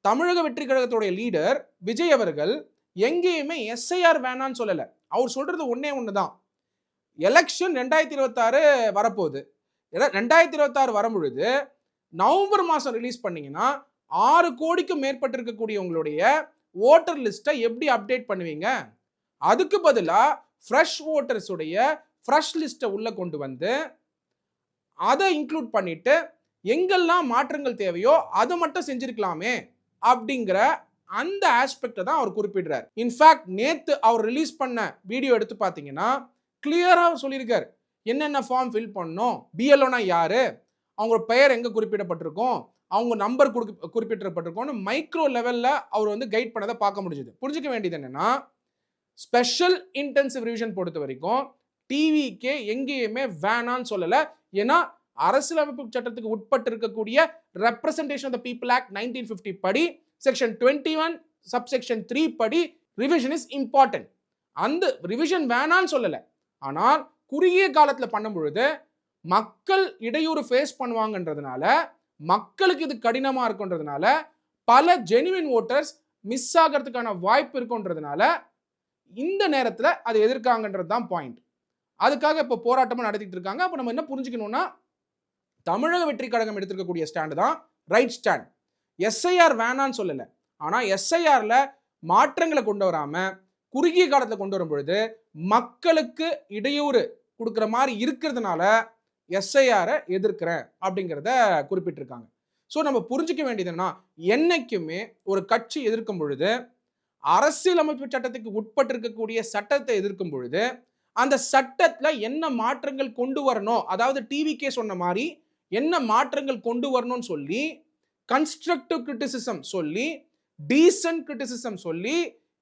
தமிழக வெற்றி கழகத்துடைய லீடர் விஜய் அவர்கள் எங்கேயுமே எஸ்ஐஆர் வேணான்னு சொல்லலை. அவர் சொல்கிறது ஒன்றே ஒன்று தான் எலெக்ஷன் ரெண்டாயிரத்தி இருபத்தாறு வரப்போகுது. ஏன்னா ரெண்டாயிரத்தி இருபத்தாறு வரும்பொழுது நவம்பர் மாதம் ரிலீஸ் பண்ணிங்கன்னா ஆறு கோடிக்கும் மேற்பட்டிருக்கக்கூடிய உங்களுடைய ஓட்டர் லிஸ்ட்டை எப்படி அப்டேட் பண்ணுவீங்க? அதுக்கு பதிலாக ஃப்ரெஷ் ஓட்டர்ஸுடைய ஃப்ரெஷ் லிஸ்ட்டை உள்ளே கொண்டு வந்து அதை இன்க்ளூட் பண்ணிட்டு எங்கெல்லாம் மாற்றங்கள் தேவையோ அதை மட்டும் செஞ்சுருக்கலாமே அப்படிங்கிற அந்த ஆஸ்பெக்டை தான் அவர் குறிப்பிடுறார். இன்ஃபேக்ட் நேற்று அவர் ரிலீஸ் பண்ண வீடியோ எடுத்து பார்த்தீங்கன்னா கிளியராக சொல்லியிருக்கார். என்னென்ன ஃபார்ம் ஃபில் பண்ணணும் பிஎல்ஓனா யார்? அவங்க பெயர் எங்கே குறிப்பிடப்பட்டிருக்கும்? அவங்க நம்பர் கொடுக்க குறிப்பிட்டப்பட்டிருக்கோம்னு மைக்ரோ லெவலில் அவர் வந்து கைட் பண்ணதை பார்க்க முடிஞ்சுது. புரிஞ்சுக்க வேண்டியது என்னென்னா ஸ்பெஷல் இன்டென்சிவ் ரிவிஷன் பொறுத்த வரைக்கும் டிவிக்கே எங்கேயுமே வேணான்னு சொல்லலை. ஏன்னா அரசியலமைப்பு சட்டத்துக்கு உட்பட்டு இருக்கக்கூடிய representation of the people act nineteen fifty படி section twenty one subsection three படி ரிவிஷன் இஸ் இம்பார்ட்டன்ட் அந்த ரிவிஷன் வேணான்னு சொல்லலை. ஆனால் குறுகிய காலத்தில் பண்ணும் பொழுது மக்கள் இடையூறு ஃபேஸ் பண்ணுவாங்கன்றதுனால மக்களுக்கு இது கடினமாக இருக்குன்றதுனால பல ஜெனுவின் ஓட்டர்ஸ் மிஸ் ஆகிறதுக்கான வாய்ப்பு இருக்குன்றதுனால இந்த நேரத்தில் அதை எதிர்க்காங்கன்றது தான் பாயிண்ட் அதுக்காக இப்போ போராட்டமும் நடத்திட்டு இருக்காங்க. அப்போ நம்ம என்ன புரிஞ்சுக்கணும்னா தமிழக வெற்றி கழகம் எடுத்திருக்கக்கூடிய ஸ்டாண்டு தான் ரைட் ஸ்டாண்ட் எஸ்ஐஆர் வேணான்னு சொல்லலை. ஆனால் எஸ்ஐஆரில் மாற்றங்களை கொண்டு வராமல் குறுகிய காலத்தில் கொண்டு வரும் பொழுது மக்களுக்கு இடையூறு கொடுக்குற மாதிரி இருக்கிறதுனால எஸ்ஐஆரை எதிர்க்கிறேன் அப்படிங்கிறத குறிப்பிட்டிருக்காங்க. ஸோ நம்ம புரிஞ்சிக்க வேண்டியது என்னன்னா என்னைக்குமே ஒரு கட்சி எதிர்க்கும் பொழுது அரசியலமைப்பு சட்டத்துக்கு உட்பட்டு இருக்கக்கூடிய சட்டத்தை எதிர்க்கும் பொழுது அந்த சட்டத்தில் என்ன மாற்றங்கள் கொண்டு வரணும் அதாவது டிவிக்கே சொன்ன மாதிரி என்ன மாற்றங்கள் கொண்டு வரணும்னு சொல்லி கன்ஸ்ட்ரக்டிவ் கிரிட்டிசிசம் சொல்லி டீசன்ட் கிரிட்டிசிசம் சொல்லி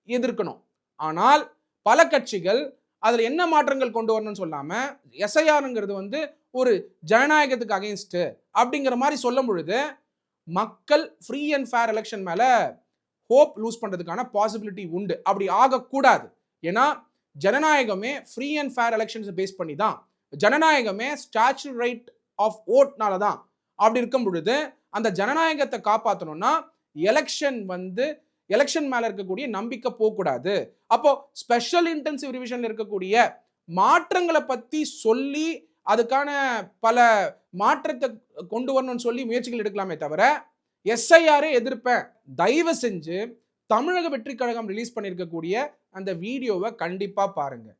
எதிர்க்கணும். ஆனால் பல கட்சிகள் அதில் என்ன மாற்றங்கள் கொண்டு வரணும்னு சொல்லாமல் எஸ்ஐஆருங்கிறது வந்து ஒரு ஜனநாயகத்துக்கு அகைன்ஸ்ட்டு அப்படிங்கிற மாதிரி சொல்லும் பொழுது மக்கள் ஃப்ரீ அண்ட் ஃபேர் எலெக்ஷன் மேலே ஹோப் லூஸ் பண்ணுறதுக்கான பாசிபிலிட்டி உண்டு. அப்படி ஆகக்கூடாது. ஏன்னா ஜனநாயகமே ஃப்ரீ அண்ட் ஃபேர் எலெக்ஷன்ஸை பேஸ் பண்ணி தான். ஜனநாயகமே ஸ்டாச்சு ரைட் ஆஃப் ஓட்னால தான். அப்படி இருக்கும் பொழுது அந்த ஜனநாயகத்தை காப்பாற்றணும்னா எலெக்ஷன் வந்து எலெக்ஷன் மேலே இருக்கக்கூடிய நம்பிக்கை போகக்கூடாது. அப்போ ஸ்பெஷல் இன்டென்சிவ் ரிவிஷனில் இருக்கக்கூடிய மாற்றங்களை பற்றி சொல்லி அதுக்கான பல மாற்றத்தை கொண்டு வரணும்னு சொல்லி முயற்சிகள் எடுக்கலாமே தவிர எஸ்ஐஆரே எதிர்ப்பேன். தயவு செஞ்சு தமிழக வெற்றி கழகம் ரிலீஸ் பண்ணியிருக்கக்கூடிய அந்த வீடியோவை கண்டிப்பாக பாருங்கள்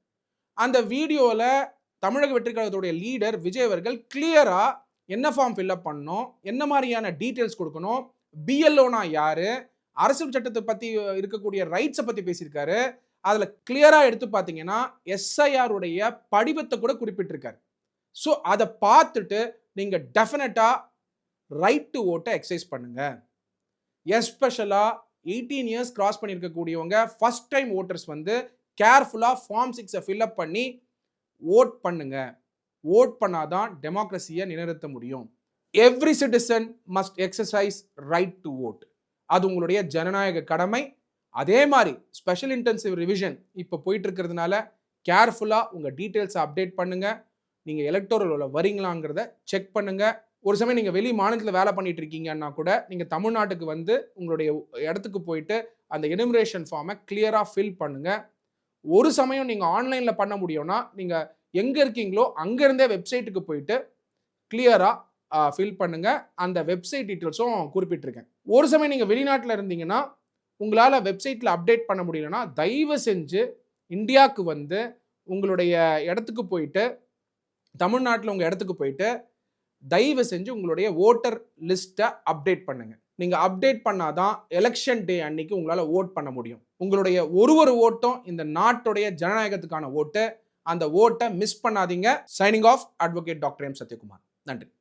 அந்த வீடியோவில் தமிழக வெற்றி கழகத்துடைய லீடர் விஜய் அவர்கள் கிளியராக என்ன ஃபார்ம் ஃபில்அப் பண்ணணும் என்ன மாதிரியான டீட்டெயில்ஸ் கொடுக்கணும் பிஎல்ஓனா யாரு அரசியல் சட்டத்தை பற்றி இருக்கக்கூடிய ரைட்ஸை பற்றி பேசியிருக்காரு. அதில் கிளியராக எடுத்து பார்த்தீங்கன்னா எஸ்ஐஆருடைய படிவத்தை கூட குறிப்பிட்டிருக்காரு. ஸோ அதை பார்த்துட்டு நீங்கள் டெஃபினட்டாக ரைட் டு ஓட்டை எக்ஸசைஸ் பண்ணுங்கள் எஸ்பெஷலாக எயிட்டீன் இயர்ஸ் கிராஸ் பண்ணியிருக்கக்கூடியவங்க ஃபஸ்ட் டைம் ஓட்டர்ஸ் வந்து கேர்ஃபுல்லாக ஃபார்ம் சிக்ஸை ஃபில்அப் பண்ணி ஓட் பண்ணுங்க. ஓட் பண்ணாதான் டெமோக்ரஸியை நிலைநிறுத்த முடியும். Every citizen must exercise right to vote அது உங்களுடைய ஜனநாயக கடமை. அதே மாதிரி ஸ்பெஷல் இன்டென்சிவ் ரிவிஷன் இப்போ போயிட்டு இருக்கிறதுனால கேர்ஃபுல்லாக உங்கள் டீட்டெயில்ஸை அப்டேட் பண்ணுங்கள் நீங்கள் எலக்டோரல் வரீங்களாங்கிறத செக் பண்ணுங்கள் ஒரு சமயம் நீங்கள் வெளி மாநிலத்தில் வேலை பண்ணிட்டு இருக்கீங்கன்னா கூட நீங்கள் தமிழ்நாட்டுக்கு வந்து உங்களுடைய இடத்துக்கு போயிட்டு அந்த எனிமரேஷன் ஃபார்மை கிளியராக ஃபில் பண்ணுங்கள் ஒரு சமயம் நீங்கள் ஆன்லைனில் பண்ண முடியும்னா நீங்கள் எங்கே இருக்கீங்களோ அங்கேருந்தே வெப்சைட்டுக்கு போயிட்டு கிளியராக ஃபில் பண்ணுங்கள் அந்த வெப்சைட் டீட்டெயில்ஸும் குறிப்பிட்டிருக்கேன். ஒரு சமயம் நீங்கள் வெளிநாட்டில் இருந்தீங்கன்னா உங்களால் வெப்சைட்டில் அப்டேட் பண்ண முடியலன்னா தயவு செஞ்சு இந்தியாவுக்கு வந்து உங்களுடைய இடத்துக்கு போயிட்டு தமிழ்நாட்டில் உங்கள் இடத்துக்கு போயிட்டு தயவு செஞ்சு உங்களுடைய ஓட்டர் லிஸ்ட்டை அப்டேட் பண்ணுங்கள் நீங்கள் அப்டேட் பண்ணாதான் எலெக்ஷன் டே அன்னைக்கு உங்களால் ஓட் பண்ண முடியும். உங்களுடைய ஒரு ஒரு ஓட்டும் இந்த நாட்டுடைய ஜனநாயகத்துக்கான ஓட்டு அந்த ஓட்டை மிஸ் பண்ணாதீங்க. Signing off advocate doctor M Sathyakumar. நன்றி.